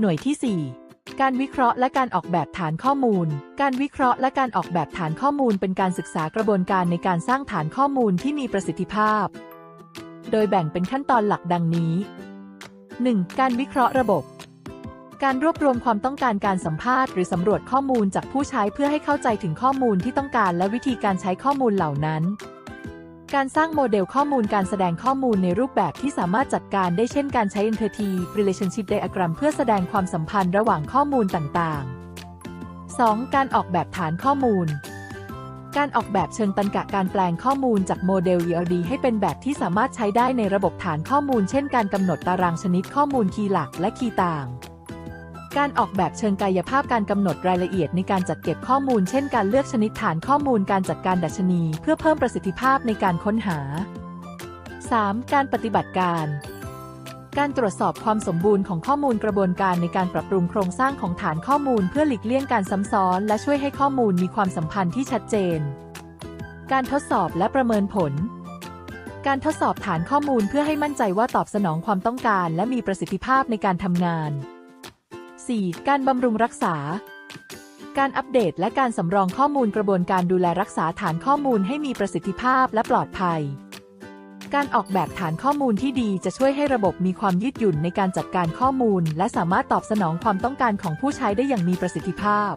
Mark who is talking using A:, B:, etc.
A: หน่วยที่ 4 การวิเคราะห์และการออกแบบฐานข้อมูล การวิเคราะห์และการออกแบบฐานข้อมูลเป็นการศึกษากระบวนการในการสร้างฐานข้อมูลที่มีประสิทธิภาพ โดยแบ่งเป็นขั้นตอนหลักดังนี้ 1. การวิเคราะห์ระบบ การรวบรวมความต้องการการสัมภาษณ์หรือสำรวจข้อมูลจากผู้ใช้เพื่อให้เข้าใจถึงข้อมูลที่ต้องการและวิธีการใช้ข้อมูลเหล่านั้น การสร้างโมเดลข้อมูลการแสดงข้อมูลในรูปแบบที่สามารถจัดการได้เช่นการใช้ Entity Relationship Diagram เพื่อแสดงความสัมพันธ์ระหว่างข้อมูลต่างๆ 2. การออกแบบฐานข้อมูล การออกแบบเชิงตรรกะการแปลงข้อมูลจากโมเดล ERD ให้เป็นแบบที่สามารถใช้ได้ในระบบฐานข้อมูล เช่น การกำหนดตารางชนิดข้อมูลคีย์หลักและคีย์ต่าง การออกแบบเชิงกายภาพการกำหนดรายละเอียดในการจัดเก็บข้อมูล เช่นการเลือกชนิดฐานข้อมูลการจัดการดัชนี เพื่อเพิ่มประสิทธิภาพในการค้นหา 3. การปฏิบัติการ การตรวจสอบความสมบูรณ์ของข้อมูลกระบวนการในการปรับปรุงโครงสร้างของฐานข้อมูล เพื่อหลีกเลี่ยงการซ้ำซ้อน และช่วยให้ข้อมูลมีความสัมพันธ์ที่ชัดเจน การทดสอบและประเมินผล การทดสอบฐานข้อมูลเพื่อให้มั่นใจว่าตอบสนองความต้องการ และมีประสิทธิภาพในการทำงาน 4. การบำรุงรักษา การอัปเดตและการสำรองข้อมูลกระบวนการดูแลรักษาฐานข้อมูลให้มีประสิทธิภาพและปลอดภัย การออกแบบฐานข้อมูลที่ดีจะช่วยให้ระบบมีความยืดหยุ่นในการจัดการข้อมูล และสามารถตอบสนองความต้องการของผู้ใช้ได้อย่างมีประสิทธิภาพ